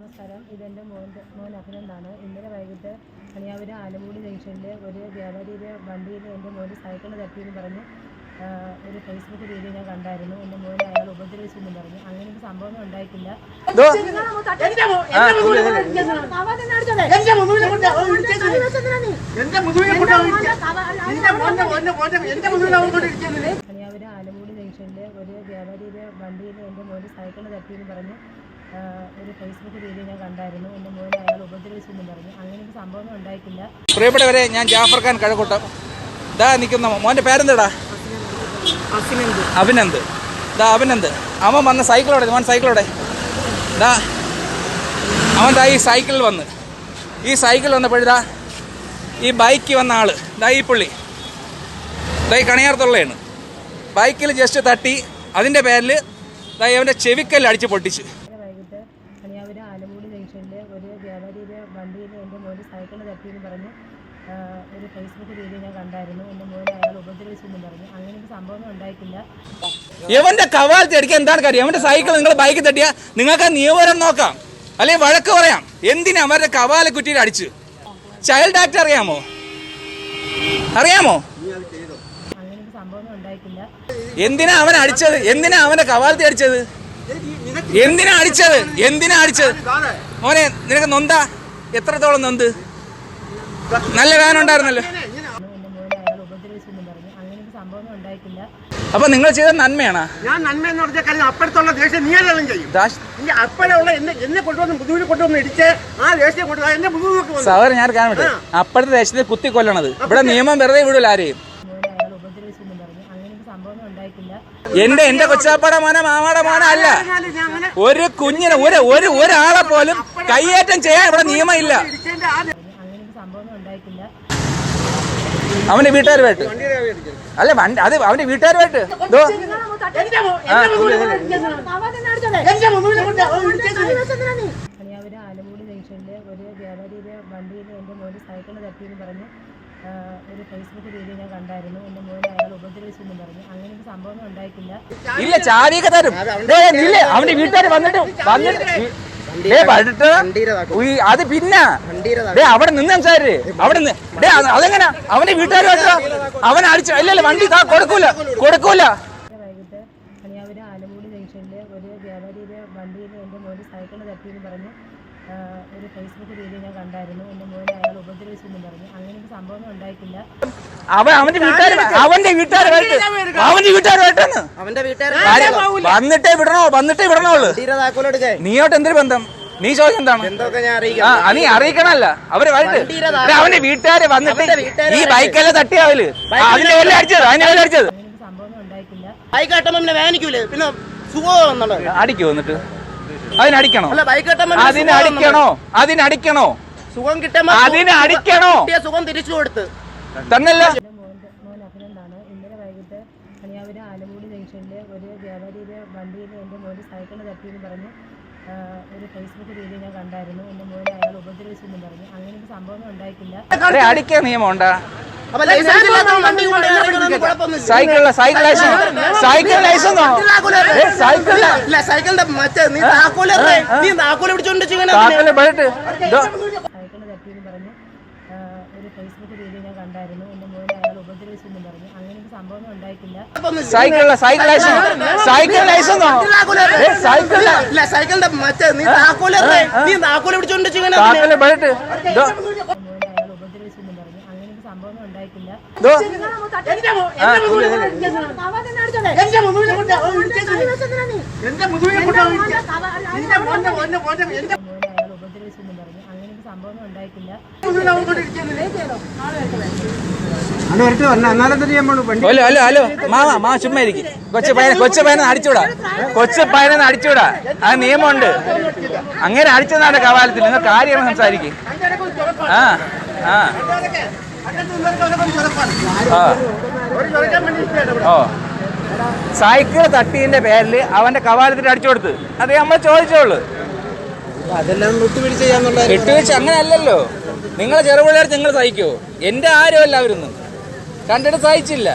നമസ്കാരം. ഇതെന്റെ മോന്റെ മോൻ അഭിനന്ദാണ്. ഇന്നലെ വൈകിട്ട് കണിയാപുരം ആലമൂടി ജംഗ്ഷനിൽ ഒരു വ്യാപാരിയുടെ വണ്ടിയിൽ എന്റെ മോന് സൈക്കിൾ തട്ടിയെന്ന് പറഞ്ഞ് ഒരു ഫേസ്ബുക്ക് വീഡിയോ ഞാൻ കണ്ടായിരുന്നു. എന്റെ മോനെ അയാൾ ഉപദ്രവിച്ചെന്ന് പറഞ്ഞു. അങ്ങനെ ഒരു സംഭവം ഉണ്ടായിട്ടില്ല. എന്റെ കണിയാപുരം ആലമൂടി ജംഗ്ഷനിൽ ഒരു വ്യാപാരിയുടെ വണ്ടിയിൽ എന്റെ മോന് സൈക്കിൾ തട്ടിയെന്ന് പറഞ്ഞ് ഒരു ഫേസ്ബുക്ക് വീഡിയോ ഞാൻ കണ്ടായിരുന്നു. എന്റെ മോനെ അയാൾ ഉപദ്രവിച്ചെന്ന് പറഞ്ഞു. അങ്ങനെ ഒരു സംഭവം ഉണ്ടായിട്ടില്ല. പ്രിയപ്പെട്ടവരെ ഞാൻ ജാഫർ ഖാൻ കഴക്കൂട്ടം. ഇതാ നിൽക്കുന്ന മോന്റെ പേരെന്താടാ? അഭിനന്ദ്. ഇതാ അഭിനന്ദ്. അവൻ വന്ന സൈക്കിളോടെ മോൻ സൈക്കിളോടെ. ഇതാ അവൻ ഈ സൈക്കിളിൽ വന്ന്. ഈ സൈക്കിൾ വന്നപ്പോഴിതാ ഈ ബൈക്ക് വന്ന ആൾ. ദാ ഈ പുള്ളി. ദാ ഈ കണിയാർത്തുള്ളയാണ്. ബൈക്കിൽ ജസ്റ്റ് തട്ടി. അതിന്റെ പേരിൽ ദാ അവന്റെ ചെവിക്കല്ല് അടിച്ച് പൊട്ടിച്ച്. കണിയാപുരം ആലമൂടി ജംഗ്ഷനിൽ ഒരു വ്യാപാരിയുടെ വണ്ടിയിൽ എന്റെ മോന് സൈക്കിൾ തട്ടിയെന്ന് പറഞ്ഞ് ഒരു ഫേസ്ബുക്ക് വീഡിയോ ഞാൻ കണ്ടായിരുന്നു. എന്റെ മോനെ അയാൾ ഉപദ്രവിച്ചെന്ന് പറഞ്ഞു. അങ്ങനെ ഒരു സംഭവം ഉണ്ടായിട്ടില്ല. ഇവന്റെ കവാലത്ത് അടിക്കാൻ എന്താണ് കാര്യം? അവന്റെ സൈക്കിൾ നിങ്ങൾ ബൈക്ക് തട്ടിയാ നിങ്ങൾക്ക് ആ നിയമപരം നോക്കാം. അല്ലെങ്കിൽ വഴക്ക് പറയാം. എന്തിനാ അവരുടെ കവാല കുറ്റിയിൽ അടിച്ചു? ചൈൽഡ് ആക്ട് അറിയാമോ? അറിയാമോ? എന്തിനാ അവൻ അടിച്ചത്? എന്തിനാ അവനെ കവാലത്തി അടിച്ചത്? എന്തിനാ അടിച്ചത്? എന്തിനാ അടിച്ചത്? മോനെ നിനക്ക് നൊന്താ? എത്രത്തോളം നൊന്ത്? നല്ല ഗാനം ഉണ്ടായിരുന്നല്ലോ എന്റെ മോനെ അയാൾ ഉപദ്രവിച്ചെന്ന് പറഞ്ഞു അങ്ങനെ ഒരു സംഭവം ഉണ്ടായിട്ടില്ല. അപ്പൊ നിങ്ങൾ ചെയ്ത നന്മയാണോ? ഞാൻ നന്മ എന്ന് പറഞ്ഞ കാര്യം അപ്പുറത്തുള്ള ദേഷ്യം നീ എല്ലാം ചെയ്യും ഇനി അപ്പോഴുള്ള എന്നെ എന്നെ കൊണ്ടുവന്ന് മുതുകിൽ കൊണ്ടുവന്ന് ഇടിച്ച് ആ ദേഷ്യം കൊണ്ടുവന്ന് എന്നെ വന്നു സഹോദരൻ ഞാൻ കാണട്ടെ അപ്പോഴത്തെ ദേശത്തെ കുത്തി കൊല്ലണത്. ഇവിടെ നിയമം വെറുതെ വിടൂല ആരെയും. മോനെ അയാൾ പറഞ്ഞു. അങ്ങനെ ഒരു സംഭവം ഉണ്ടായിട്ടില്ല. എന്റെ എന്റെ കൊച്ചാപ്പാടെ മോനെ മാമാടെ മോനെ അല്ല. ഒരു കുഞ്ഞിനെ ഒരു ഒരു ഒരാളെ പോലും കയ്യേറ്റം ചെയ്യാൻ ഇവിടെ നിയമം ഇല്ല അവന്റെ അങ്ങനെ ഒരു സംഭവം ഉണ്ടായിട്ടില്ല. അവന്റെ വീട്ടുകാരുമായിട്ട്. അല്ല വണ്ടി അത് അവന്റെ വീട്ടുകാരുമായിട്ട്. ചാരിയൊക്കെ ആലമൂടി ജംഗ്ഷനിൽ ഒരു വ്യാപാരിയുടെ വണ്ടിയിൽ എന്റെ മോന് സൈക്കിൾ തട്ടിയെന്ന് പറഞ്ഞ് ആ, ഒരു ഫേസ്ബുക്ക് വീഡിയോ ഞാൻ കണ്ടായിരുന്നു. മോനെ അയാൾ ഉപദ്രവിച്ചെന്ന് പറഞ്ഞു. അങ്ങനെ ഒരു സംഭവം ഉണ്ടായിട്ടില്ല. ഇല്ല ചാവിയൊക്കെ തരും. അവന്റെ വീട്ടുകാർ വന്നിട്ട് വന്നിട്ട് അത് പിന്നെ. ദേ, അവിടെ നിന്ന് സാര് അവിടെ നിന്ന് ദേ, അത് അതെങ്ങനാ? അവന്റെ വീട്ടുകാരുമായിട്ട് അവൻ അടിച്ചു ഇല്ലല്ല വണ്ടി താ കൊടുക്കൂല. കൊടുക്കൂല. ആലമൂടി ജംഗ്ഷനിൽ ഒരു വ്യാപാരിയുടെ വണ്ടിയിൽ എന്റെ മോന് സൈക്കിൾ തട്ടിയെന്ന് പറഞ്ഞ്. ഒരു ഫേസ്ബുക്ക് വീഡിയോ ഞാൻ കണ്ടായിരുന്നു. എന്റെ മോനെ അയാൾ ഉപദ്രവിച്ചെന്നും പറഞ്ഞു. അങ്ങനെ ഒരു സംഭവം ഉണ്ടായിട്ടില്ല. അവൻ അവന്റെ വീട്ടുകാർ അവന്റെ വീട്ടുകാരുമായിട്ട് അവന്റെ വീട്ടുകാരുമായിട്ടാണ് അവന്റെ വീട്ടുകാർ വന്നിട്ടേ വിടണോ? വന്നിട്ടേ വിടണോ നീയോട്ട് എന്തൊരു ബന്ധം? നീ ചോദിക്കും എന്താണ്? നീ അറിയിക്കണല്ല. അവർ വരട്ട്. അവന്റെ വീട്ടുകാര് വന്നിട്ട് ഈ ബൈക്കല്ലേ തട്ടിയാവൽ അതിന്റെ പേരിൽ അടിച്ചത്? അതിന്റെ പേരിൽ അടിച്ചത്? ബൈക്ക് കട്ടുമ്പോ പിന്നെ വേനിക്കൂലേ? പിന്നെ സുഖം വന്നുണ്ടോ അടിക്കോ എന്നിട്ട്? അതിനടിക്കണോ? അതിനടിക്കണോ അതിനടിക്കണോ? സുഖം കിട്ടുമ്പോ അതിനടിക്കണോ സുഖം തിരിച്ചു കൊടുത്ത്. തന്നല്ല. ആലമൂടി ജംഗ്ഷനിൽ ഒരു വ്യാപാരിയുടെ വണ്ടിയിൽ എന്റെ മോന് സൈക്കിൾ തട്ടിയെന്ന് പറഞ്ഞ്. ഒരു ഫേസ്ബുക്ക് വീഡിയോ ഞാൻ കണ്ടായിരുന്നു. എന്റെ മോനെ അയാൾ ഉപദ്രവിച്ചെന്ന് പറഞ്ഞു. അങ്ങനെ ഒരു സംഭവം ഉണ്ടായിട്ടില്ല. അടിക്കാൻ നിയമം ഉണ്ടാ. സൈക്കിൾ ലൈസൻസ് സൈക്കിൾ ലൈസൻസ് ഏ, സൈക്കിളിന്റെ മറ്റേ നീ താക്കോലെ നീ താക്കോൽ പിടിച്ചോണ്ട് സൈക്കിൾ സൈക്കിളിലെ സൈക്കിൾ ലൈസൻസ് സൈക്കിൾ ലൈസൻസ് സൈക്കിളിന്റെ മറ്റേ നീ താക്കോലെ നീ താക്കോൽ പിടിച്ചോണ്ട് ചെയ്യണ താക്കോൽ ഹലോ ഹലോ ഹലോ. മാമാ മാ ചുമ്മാ ഇരിക്കും. കൊച്ചു പയ്യനെ കൊച്ചു പയ്യനെ അടിച്ചുവിടാ. കൊച്ചു പയ്യനെ അടിച്ചുവിടാ. അത് നിയമമുണ്ട്. അങ്ങനെ അടിച്ചതാണ് കവാലത്തിൽ. നിങ്ങൾ കാര്യം സംസാരിക്കും. ആ ആ. ആ. ഓ സൈക്കിൾ തട്ടിയതിന്റെ പേരിൽ അവന്റെ കവാലത്തിൽ അടിച്ചു കൊടുത്ത്. അത് നമ്മൾ ചോദിച്ചോളൂ. അതെല്ലാം വിട്ടുവീഴ്ച അങ്ങനെ അല്ലല്ലോ നിങ്ങളെ ചെറുപിള്ളേർ നിങ്ങൾ സഹിക്കോ? എന്റെ അല്ല അവരൊന്നും. കണ്ടിട്ട് സഹിച്ചില്ല.